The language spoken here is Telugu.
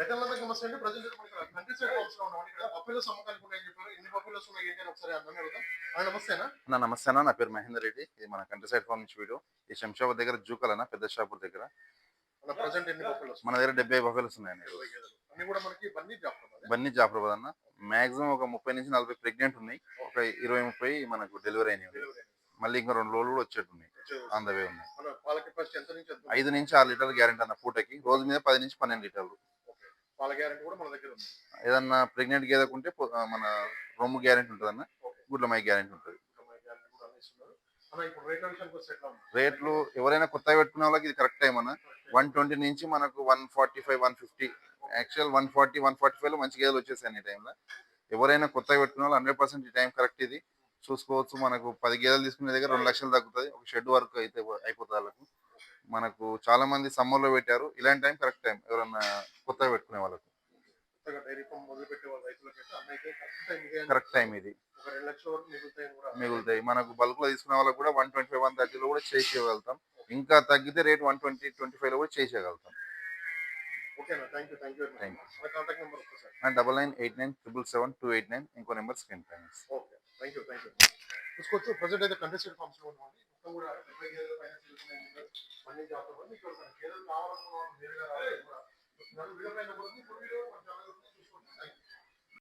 రైతులందరికీ నమస్తే అండి ప్రజెంట్ మనకి కంట్రీ సైడ్ ఫార్మ్స్లో ఉన్నాం ఇక్కడ పప్పుల సమ్మకానికి ఉన్నాయని చెప్పారు? ఎన్ని పప్పులు ఉన్నాయి ఏంటి అని ఒకసారి అందరినీ అడుగుదాం ఆ, నమస్తేనా? అన్న. నా పేరు మహేందర్ రెడ్డి. ఇది మన కంట్రీ సైడ్ ఫార్మ్ నుంచి వీడియో ఈ శంషాబాద్ దగ్గర జూకల్ అన్న పెద్ద షాపూర్ దగ్గర. మన ప్రజెంట్ ఎన్ని పప్పులు మన దగ్గర డెబ్బై ఉన్నాయండి అన్ని కూడా మనకి బన్నీ జాఫరాబాద్ అన్న. మాక్సిమం ఒక ముప్పై నుంచి నలభై ప్రెగ్నెంట్ ఉన్నాయి. ఒక ఇరవై ముప్పై మనకు డెలివరీ అయినాయి. మళ్ళీ ఇంకా రెండు రోజులు కూడా వచ్చేట్టు ఉన్నాయి. ఆన్ ద వే ఉన్నాయి ఐదు నుంచి ఆరు లీటర్లు గ్యారెంటీ అన్న పూటకి. రోజు మీద పది నుంచి పన్నెండు లీటర్లు. పాల గ్యారెంటీ కూడా మన దగ్గర ఉంది. ఏదన్నా ప్రెగ్నెంట్ గేదకుంటే పొ- ఆ, మన రొమ్ము గ్యారెంటీ ఉంటుంది. అన్న గుడ్ల మై గ్యారెంటీ ఉంటుంది రేట్ల ఎవరైనా కొత్తగా పెట్టుకునే వాళ్ళకి ఇది కరెక్ట్ టైం అన్న. వన్ ట్వంటీ నుంచి మనకు one forty five one fifty actual one forty one forty ఫైవ్లో మంచి గేదెలు వచ్చేసాయి ఈ టైంలో ఎవరైనా కొత్తగా పెట్టుకున్న వాళ్ళు హండ్రెడ్ పర్సెంట్ ఈ టైం కరెక్ట్ ఇది. చూసుకోవచ్చు మనకు పది గేదెలు తీసుకునే దగ్గర రెండు లక్షలు తగ్గుతుంది. ఒక షెడ్ వర్క్ అయితే అయిపోతుంది వాళ్ళకు. మనకు చాలా మంది సమ్మర్లో పెట్టారు. ఇలాంటి టైం కరెక్ట్ టైం ఎవరన్నా కొత్తగా పెట్టుకునే వాళ్ళకు. కరెక్ట్ టైం ఇదే మిగులుతాయి మనకు బల్క్లో తీసుకునే వాళ్ళకి కూడా వన్ ట్వంటీ ఫైవ్ వన్ థర్టీలో కూడా చేసేయగలుగుతాం. ఇంకా తగ్గితే రేట్ వన్ ట్వంటీ ట్వంటీ ఫైవ్లో కూడా చేసేయగలుగుతాం. Double nine eight nine triple seven two eight nine ఇంకో నెంబర్ స్క్రీన్ పైన okay thank you thank you చూసుకోవచ్చు. ప్రజెంట్ అయితే కంటెస్టెడ్ ఫార్మ్స్ కూడా అన్ని జాబ్లో మీకు ఒకసారి గేదెలు కావాలనుకున్న వాళ్ళు నేరుగా రావాలి కూడా. ఇప్పుడు వీడియో